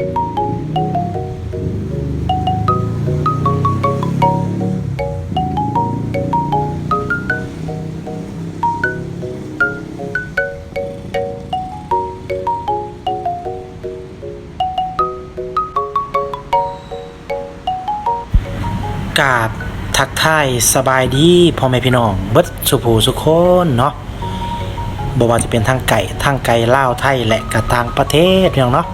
กาบทักทายสบายดีพ่อแม่พี่น้องเบิดสุภูสุคนเนาะบ่ว่าจะเป็นทางไก่ทางไก่ลาวไทยและกะต่างประเทศพี่น้องเนาะ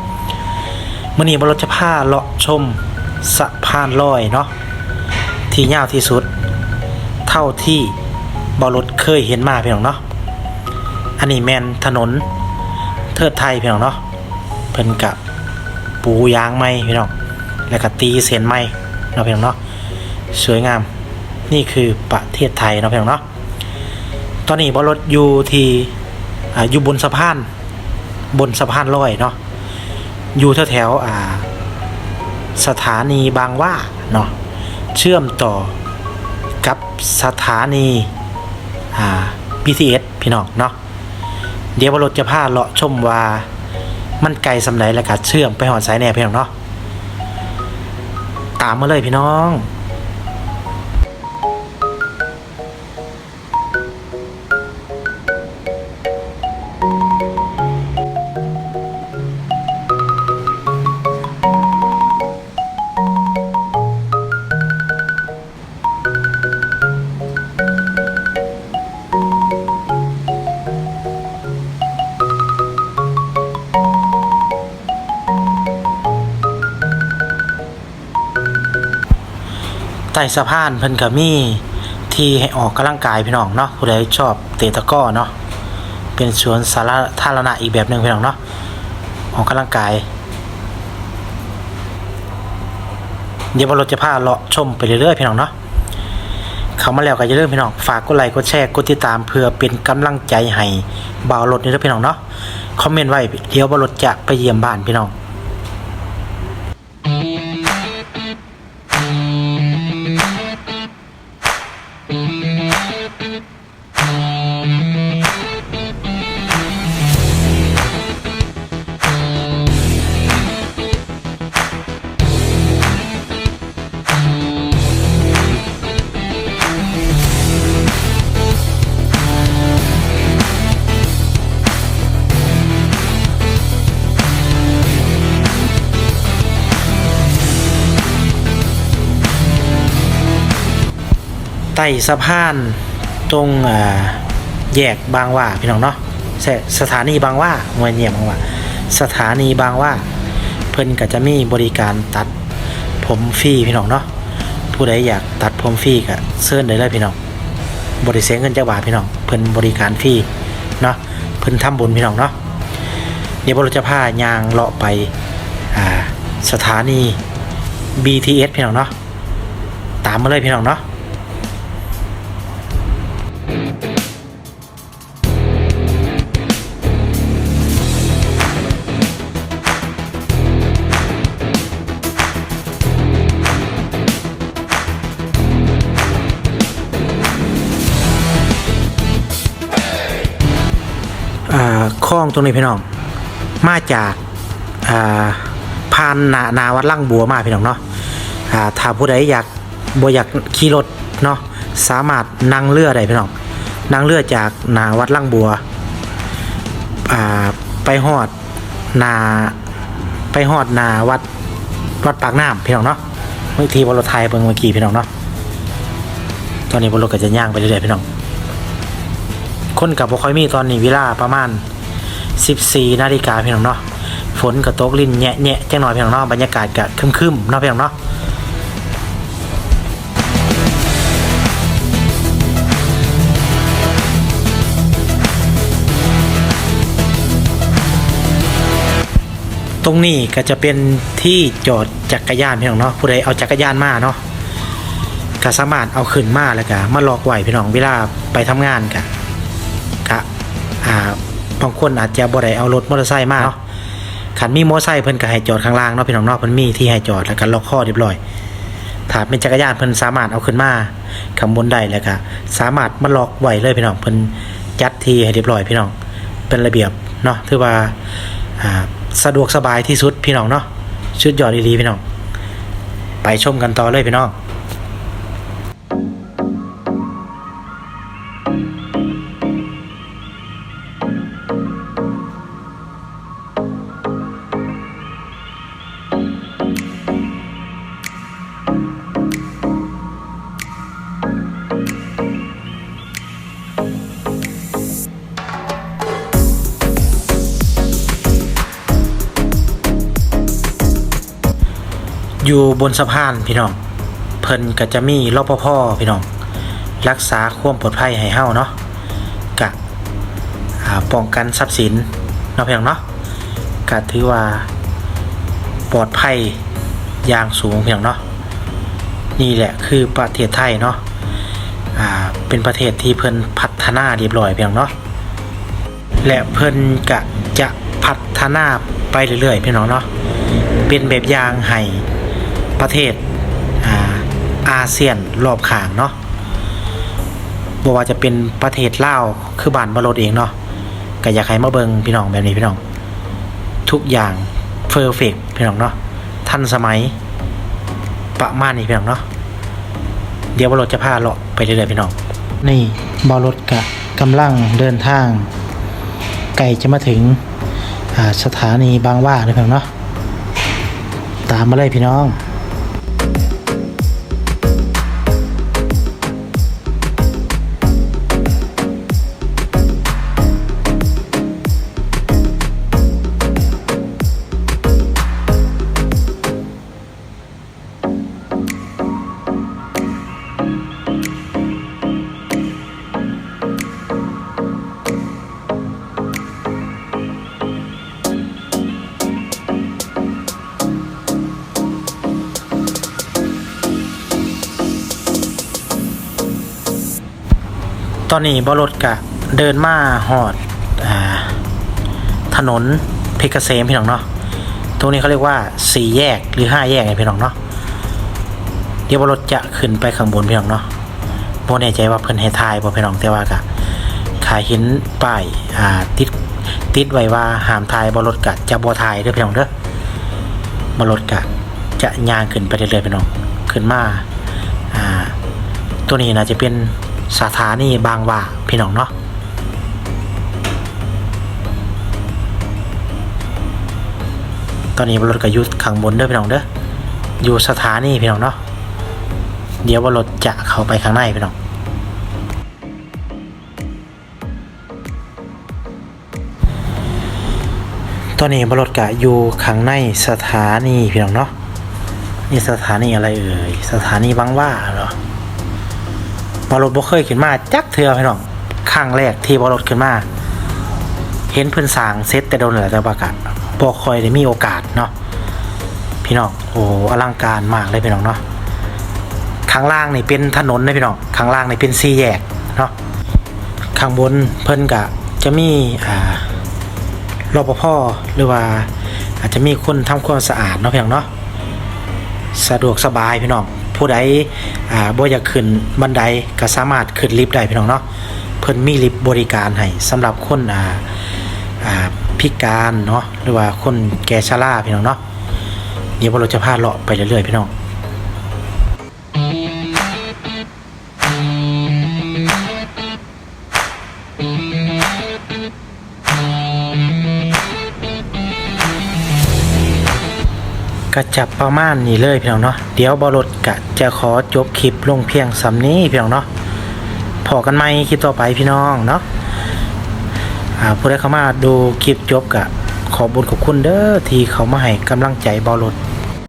มื้อนี้บรถจะพาเลาะชมสะพานลอยเนาะที่ยาวที่สุด เท่าที่บรถเคยเห็นมาพี่น้องเนาะอันนี้แมนถนนเทิดไทยพี่น้องเนาะเพิ่นกะปูยางไม้พี่น้องแล้วก็ตีเส้นไม้เนาะพี่น้องเนาะสวยงามนี่คือประเทศไทยเนาะพี่น้องเนาะตอนนี้บรถอยู่ที่อยู่บนสะพานบนสะพานลอยเนาะ อยู่แถวแถวๆอ่า สถานีบางว่าเนาะเชื่อมต่อกับสถานีอ่า BTS พี่น้องเนาะเดี๋ยวรถจะพาเลาะชมว่ามันไกลสำไหนแล้วก็เชื่อมไปหอดสายแหน่พี่น้องเนาะตามมาเลยพี่น้อง ใต้สะพานเพิ่นก็มีที่ให้ออกกำลังกายพี่น้องเนาะผู้ใดชอบเตะตะก้อเนาะเป็นสวนสาธารณะอีกแบบหนึ่งพี่น้องเนาะออกกำลังกายเดี๋ยวเราจะพาเลาะชมไปเรื่อยๆพี่น้องเนาะเขามาแล้วก็อย่าลืมพี่น้องฝากกดไลค์กดแชร์กดติดตามเพื่อเป็นกำลังใจให้บ่าวรถนี่เด้อพี่น้องเนาะคอมเมนต์ไว้เดี๋ยวบ่าวรถจะไปเยี่ยมบ้านพี่น้อง ใต้สะพานตรงแยกบางว่าพี่น้องเนาะสถานีบางว่าหน่วยเนียบางว่า สถานีบางว่า เพิ่นก็จะมีบริการตัดผมฟรีพี่น้องเนาะผู้ใดอยากตัดผมฟรีก็เชิญได้เลยพี่น้องบริเสียเงินจักบาทพี่น้องเพิ่นบริการฟรีเนาะเพิ่นทำบุญพี่น้องเนาะเดี๋ยวเราจะพายางเลาะไปสถานี BTS พี่น้องเนาะตามมาเลยพี่น้องเนาะ ตรงนี้พี่น้อง มาจากอ่าพานนานาวัดล่างบัวมาพี่น้องเนาะถ้าผู้ใดอยากบัอยากขี่รถเนาะสามารถนั่งเรือได้พี่น้องนั่งเรือจากนาวัดล่างบัวไปหอดนาไปหอดนาวัดวัดปากน้ำพี่น้องเนาะเมื่อทีบนรถไทยเบิ่งเมื่อกี้พี่น้องเนาะตอนนี้บนรถก็จะย่างไปเรื่อยๆพี่น้องคนกับบ่ค่อยมีตอนนี้เวลาประมาณ 14นาฬิกาพี่น้องเนาะฝนก็ตกลิ้นแ nhẹ แ nhẹ จังหน่อยพี่น้องเนาะบรรยากาศก็คึมๆเนาะพี่น้องเนาะตรงนี้ก็จะเป็นที่จอดจักรยานพี่น้องเนาะผู้ใดเอาจักรยานมาเนาะก็สามารถเอาขึ้นมาแล้วก็มาลอกไว้พี่น้องเวลาไปทำงานก็กะอ่า บางคนอาจจะบ่ได้เอารถมอเตอร์ไซค์มาเนาะขันมีมอเตอร์ไซค์เพิ่นก็ให้จอดข้างล่างเนาะพี่น้องเนาะเพิ่นมีที่ให้จอดแล้วก็ล็อกข้อเรียบร้อยถ้าเป็นจักรยานเพิ่นสามารถเอาขึ้นมาข้างบนได้แล้วก็สามารถมาล็อกไว้เลยพี่น้องเพิ่นจัดที่ให้เรียบร้อยพี่น้องเป็นระเบียบเนาะถือว่าอ่าสะดวกสบายที่สุดพี่น้องเนาะชุดยอดดีๆพี่น้อง ไปชมกันต่อเลยพี่น้อง อยู่บนสะพานพี่น้อง เพิ่นก็จะมีรปภพี่น้อง รักษาความปลอดภัยให้เฮาเนาะกะป้องกันทรัพย์สินเนาะพี่น้องเนาะกะถือว่าปลอดภัยอย่างสูงพี่น้องเนาะนี่แหละคือประเทศไทยเนาะอ่าเป็นประเทศที่เพิ่นพัฒนาเรียบร้อยพี่น้องเนาะและเพิ่นกะจะพัฒนาไปเรื่อยๆพี่น้องเนาะเป็นแบบอย่างให้ ประเทศอาเซียนรอบข้างเนาะบ่ว่าจะเป็นประเทศลาวคือบ้านบรดเองเนาะก็อยากให้มาเบิงพี่น้องแบบนี้พี่น้อง ทุกอย่างเฟอร์เฟกพี่น้องเนาะทันสมัยประมาณนี้พี่น้องเนาะเดี๋ยวบรถจะพาเลาะไปเรื่อยๆพี่น้อง นี่บรถกะกำลังเดินทาง ไก่จะมาถึงสถานีบางว่าเลยพี่น้องเนาะตามมาเลยพี่น้อง ตอนนี้บรถกะเดินมาหอดอถนนเพชรเกษมพี่น้องเนาะตรงนี้เขาเรียกว่าสี่แยกหรือห้าแยกไงพี่น้องเนาะเดี๋ยวบรถจะขึ้นไปข้างบนพี่น้องเนาะโบแน่ใจว่าเพิ่นให้ทายบ่พี่น้องแต่ว่ากะขายหินป้ายอ่าติดติดไว้ว่าห้ามทายบรถกะจะบ่ทายเด้อพี่น้องเด้อบรถกะจะย่างขึ้นไปเรื่อยๆพี่น้องขึ้นมาอ่าตัวนี้นะจะเป็น สถานีบางหว่าพี่น้องเนาะตอนนี้รถก็อยู่ข้างบนเด้อพี่น้องเด้ออยู่สถานีพี่น้องเนาะเดี๋ยวว่ารถจะเข้าไปข้างในพี่น้องตอนนี้บรถกะอยู่ข้างในสถานีพี่น้องเนาะนี่สถานีอะไรเอ่ยสถานีบางว่าเหรอ บอลรถบ่เคยขึ้นมาจักเทือพี่น้องครั้งแรกที่บอลรถขึ้นมา เห็นเพิ่อนสางเซตแต่โดนแหละแต่ประกาศบ่คอยได้มีโอกาสเนาะพี่น้องโอ้อลังการมากเลยพี่น้องเนาะข้างล่างนี่เป็นถนนนะพี่น้องข้างล่างนี่เป็นสี่แยกเนาะข้างบนเพิ่นกะจะมีอ่ารปภหรือว่า อาจจะมีคนทำความสะอาดเนาะพี่น้องเนาะสะดวกสบายพี่น้อง ผู้ใดอ่าบ่อยากขึ้นบันไดก็สามารถขึ้นลิฟต์ได้พี่น้องเนาะเพิ่นมีลิฟต์บริการให้สำหรับคนอ่าอ่าพิการเนาะหรือว่าคนแก่ชราพี่น้องเนาะเดี๋ยวเราจะพาเลาะไปเรื่อยๆพี่น้อง ก็จับประมาณนี้เลยพี่น้องเนาะเดี๋ยวบอรถกะจะขอจบคลิปลงเพียงสำนี้พี่น้องเนาะพอกันไหมคลิปต่อไปพี่น้องเนาะผู้ใดเข้ามาดูคลิปจบกะขอบุญขอบคุณเด้อที่เขามาให้กำลังใจบอรถ